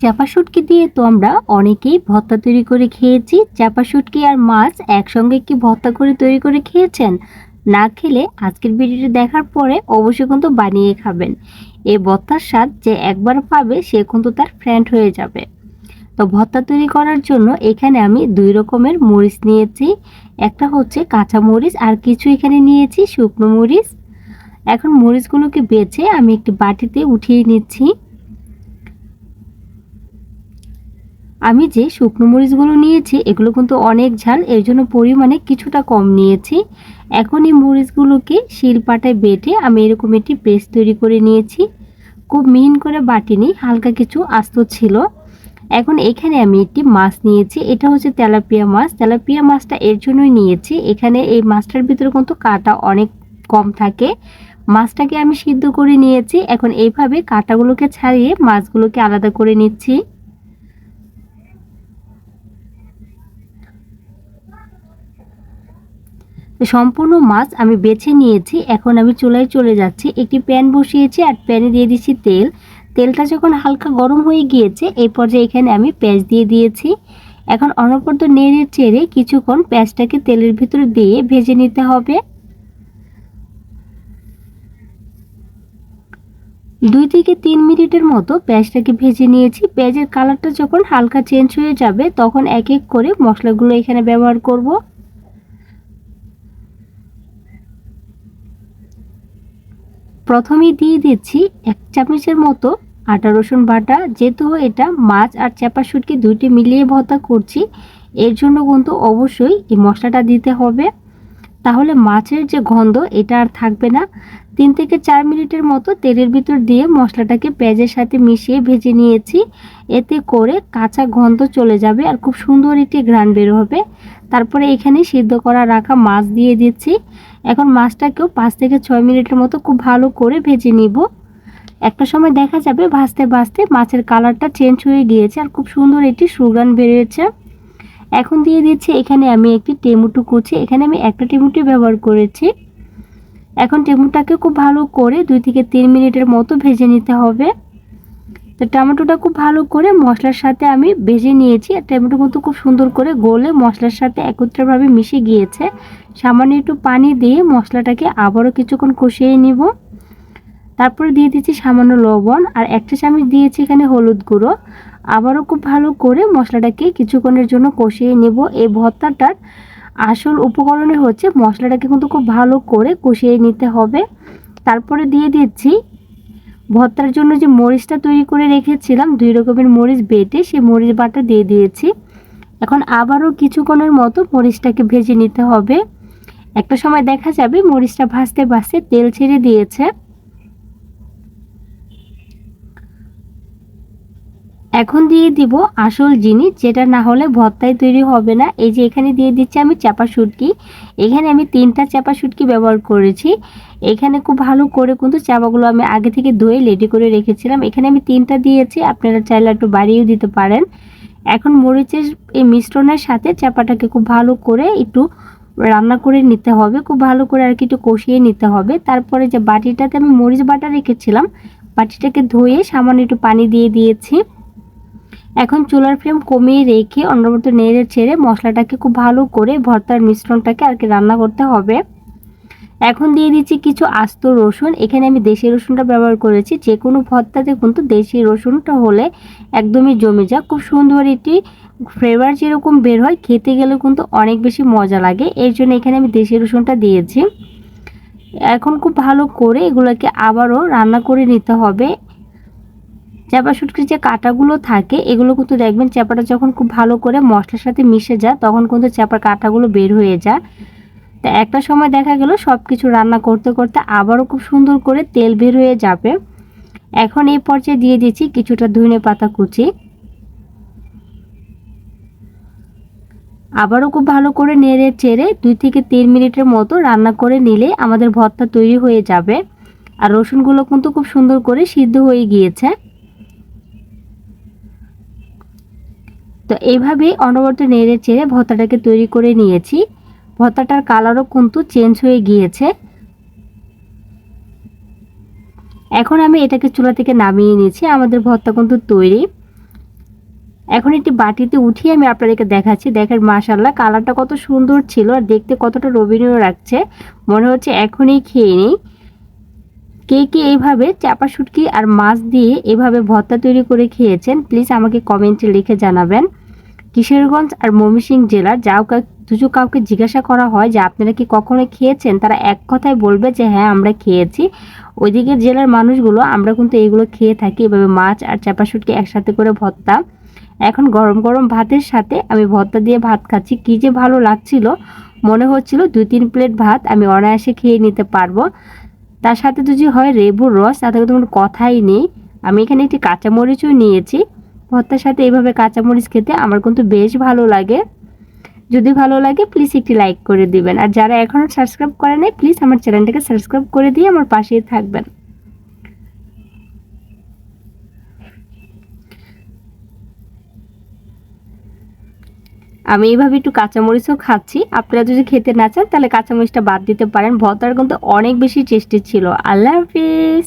চাপা শুটকি দিয়ে তো আমরা অনেকেই ভর্তা তৈরি করে খেয়েছি। চাপা শুটকি আর মাছ একসঙ্গে কি ভর্তা করে তৈরি করে খেয়েছেন? না খেলে আজকের ভিডিওটি দেখার পরে অবশ্যই কিন্তু বানিয়ে খাবেন। এই ভর্তার স্বাদ যে একবার পাবে সে কিন্তু তার ফ্রেন্ড হয়ে যাবে। তো ভর্তা তৈরি করার জন্য এখানে আমি দুই রকমের মরিচ নিয়েছি। একটা হচ্ছে কাঁচা মরিচ আর কিছু এখানে নিয়েছি শুকনো মরিচ। এখন মরিচগুলোকে বেছে আমি একটি বাটিতে উঠিয়ে নিচ্ছি। আমি যে শুকনো মরিচগুলো নিয়েছি, এগুলো কিন্তু অনেক ঝাল, এর জন্য পরিমাণে কিছুটা কম নিয়েছি। এখন এই মরিচগুলোকে শিলপাটায় বেটে আমি এরকম একটি পেস্ট তৈরি করে নিয়েছি। খুব মিহিন করে বাটিনি, হালকা কিছু আস্ত ছিল। এখন এখানে আমি একটি মাছ নিয়েছি, এটা হচ্ছে তেলাপিয়া মাছ। তেলাপিয়া মাছটা এর জন্যই নিয়েছি, এখানে এই মাছটার ভিতরে কিন্তু কাটা অনেক কম থাকে। মাছটাকে আমি সিদ্ধ করে নিয়েছি, এখন এইভাবে কাটাগুলোকে ছাড়িয়ে মাছগুলোকে আলাদা করে নিচ্ছি। সম্পূর্ণ মাছ আমি বেছে নিয়েছি, এখন আমি চুলায় চলে যাচ্ছি। একটি প্যান বসিয়েছি আর প্যানে দিয়ে দিচ্ছি তেল। তেলটা যখন হালকা গরম হয়ে গিয়েছে, এই পর্যায়ে এখানে আমি পেঁয়াজ দিয়ে দিয়েছি। এখন অনবরত নেড়ে চেড়ে কিছুক্ষণ পেঁয়াজটাকে তেলের ভিতরে দিয়ে ভেজে নিতে হবে। দুই থেকে তিন মিনিটের মতো পেঁয়াজটাকে ভেজে নিয়েছি। পেঁয়াজের কালারটা যখন হালকা চেঞ্জ হয়ে যাবে, তখন এক এক করে মশলাগুলো এখানে ব্যবহার করব। প্রথমেই দিয়ে দিচ্ছি এক চামচের মতো আটা রসুন বাটা। যেহেতু এটা মাছ আর চাপা শুটকি দুইটি মিলিয়ে ভর্তা করছি, এর জন্য কিন্তু অবশ্যই এই মশলাটা দিতে হবে। তাহলে মাছের যে গন্ধ, এটা আর থাকবে না। তিন থেকে চার মিনিটের মতো তেলের ভিতর দিয়ে মশলাটাকে পেঁয়াজের সাথে মিশিয়ে ভেজে নিয়েছি। এতে করে কাঁচা গন্ধ চলে যাবে আর খুব সুন্দর একটি ঘ্রাণ বের হবে। তারপরে এখানে সিদ্ধ করা রাখা মাছ দিয়ে দিচ্ছি। এখন মাছটাকেও পাঁচ থেকে ছয় মিনিটের মতো খুব ভালো করে ভেজে নিব। একটা সময় দেখা যাবে ভাজতে ভাজতে মাছের কালারটা চেঞ্জ হয়ে গিয়েছে আর খুব সুন্দর একটি সুগান বেরিয়েছে। এখন দিয়ে দিচ্ছি এখানে আমি একটি টেমুটু কুচি, এখানে আমি একটা টেমুটি ব্যবহার করেছি। এখন টেমুটাকে খুব ভালো করে দুই থেকে তিন মিনিটের মতো ভেজে নিতে হবে। তো টমেটোটা খুব ভালো করে মশলার সাথে আমি ভেজে নিয়েছি আর টমেটো কিন্তু খুব সুন্দর করে গলে মশলার সাথে একত্রভাবে মিশে গিয়েছে। সামান্য একটু পানি দিয়ে মশলাটাকে আবারও কিছুক্ষণ কষিয়ে নিব। তারপরে দিয়ে দিচ্ছি সামান্য লবণ আর একটা চামচ দিয়েছি এখানে হলুদ গুঁড়ো। আবারও খুব ভালো করে মশলাটাকে কিছুক্ষণের জন্য কষিয়ে নেব। এই ভর্তাটার আসল উপকরণে হচ্ছে মশলাটাকে কিন্তু খুব ভালো করে কষিয়ে নিতে হবে। তারপরে দিয়ে দিচ্ছি ভর্তার জন্য যে মরিচটা তৈরি করে রেখেছিলাম, দুই রকমের মরিচ বেটে সেই মরিচ বাটা দিয়ে দিয়েছি। এখন আবারও কিছুক্ষণের মতো মরিচটাকে ভেজে নিতে হবে। একটা সময় দেখা যাবে মরিচটা ভাজতে ভাজতে তেল ছেড়ে দিয়েছে। এখন দিয়ে দিব আসল জিনিস, যেটা না হলে ভর্তায় তৈরি হবে না। এই যে এখানে দিয়ে দিচ্ছি আমি চাপা শুটকি। এখানে আমি তিনটা চাপা শুটকি ব্যবহার করেছি। এখানে খুব ভালো করে কিন্তু চাপাগুলো আমি আগে থেকে ধুয়ে রেডি করে রেখেছিলাম। এখানে আমি তিনটা দিয়েছি, আপনারা চাইলে একটু বাড়িয়েও দিতে পারেন। এখন মরিচের এই মিশ্রণের সাথে চাপাটাকে খুব ভালো করে একটু রান্না করে নিতে হবে। খুব ভালো করে আর কি একটু কষিয়ে নিতে হবে। তারপরে যে বাটিটাতে আমি মরিচ বাটা রেখেছিলাম, বাটিটাকে ধুয়ে সামান্য একটু পানি দিয়ে দিয়েছি। এখন চুলার ফ্লেম কমিয়ে রেখে অন্যবর্ত নেড়ে ছেড়ে মশলাটাকে খুব ভালো করে ভর্তার মিশ্রণটাকে আর কি রান্না করতে হবে। এখন দিয়ে দিচ্ছি কিছু আস্ত রসুন। এখানে আমি দেশি রসুনটা ব্যবহার করেছি। যে কোনো ভর্তাতে কিন্তু দেশি রসুনটা হলে একদমই জমে যায়। খুব সুন্দর একটি ফ্লেভার যেরকম বের হয়, খেতে গেলে কিন্তু অনেক বেশি মজা লাগে। এর জন্য এখানে আমি দেশি রসুনটা দিয়েছি। এখন খুব ভালো করে এগুলোকে আবারও রান্না করে নিতে হবে। চাপা শুটকির যে কাঁটাগুলো থাকে, এগুলো কিন্তু দেখবেন চাপাটা যখন খুব ভালো করে মশলার সাথে মিশে যায়, তখন কিন্তু চাপার কাঁটাগুলো বের হয়ে যায়। তা একটা সময় দেখা গেল সব কিছু রান্না করতে করতে আবারও খুব সুন্দর করে তেল বের হয়ে যাবে। এখন এই পর্যায়ে দিয়ে দিচ্ছি কিছুটা ধনে পাতা কুচি। আবারও খুব ভালো করে নেড়ে চেড়ে দুই থেকে তিন মিনিটের মতো রান্না করে নিলে আমাদের ভর্তা তৈরি হয়ে যাবে। আর রসুনগুলো কিন্তু খুব সুন্দর করে সিদ্ধ হয়ে গিয়েছে। তো এইভাবেই অনবরত নেড়ে চেড়ে ভর্তাটাকে তৈরি করে নিয়েছি। ভর্তাটার কালারও কিন্তু চেঞ্জ হয়ে গিয়েছে। এখন আমি এটাকে চুলা থেকে নামিয়ে নিয়েছি, আমাদের ভর্তা কিন্তু তৈরি। এখন একটি বাটিতে উঠিয়ে আমি আপনাদেরকে দেখাচ্ছি, দেখেন মাশাল্লাহ কালারটা কত সুন্দর ছিল আর দেখতে কতটা রবিনীয় রাখছে মনে হচ্ছে এখনই খেয়ে নিই। কে কে এইভাবে চাপা শুটকি আর মাছ দিয়ে এভাবে ভর্তা তৈরি করে খেয়েছেন প্লিজ আমাকে কমেন্টে লিখে জানাবেন। কিশোরগঞ্জ আর ময়মনসিংহ জেলার যাও দুজো কাউকে জিজ্ঞাসা করা হয় যে আপনারা কি কখনো খেয়েছেন? তারা এক কথায় বলবে যে হ্যাঁ আমরা খেয়েছি। ওইদিকে জেলার মানুষগুলো, আমরা কিন্তু এগুলো খেয়ে থাকি, এভাবে মাছ আর চাপা শুটকি একসাথে করে ভর্তা। এখন গরম গরম ভাতের সাথে আমি ভর্তা দিয়ে ভাত খাচ্ছি। কী যে ভালো লাগছিল। মনে হচ্ছিল দুই তিন প্লেট ভাত আমি অনায়াসে খেয়ে নিতে পারব। তার সাথে যদি হয় রেবুর রস তাতে কোনো কথাই নেই। আমি এখানে একটি কাঁচামরিচও নিয়েছি। ভর্তার সাথে এইভাবে কাঁচামরিচ খেতে আমার কিন্তু বেশ ভালো লাগে। যদি ভালো লাগে প্লিজ একটি লাইক করে দিবেন। আর যারা এখনও সাবস্ক্রাইব করে নাই প্লিজ আমার চ্যানেলটাকে সাবস্ক্রাইব করে দিয়ে আমার পাশেই থাকবেন। আমি এইভাবে একটু কাঁচামরিচও খাচ্ছি। আপনারা যদি খেতে না চান, তাহলে কাঁচামরিচটা বাদ দিতে পারেন। ভর্তার কিন্তু অনেক বেশি টেস্টি ছিল। আল্লাহ হাফিজ!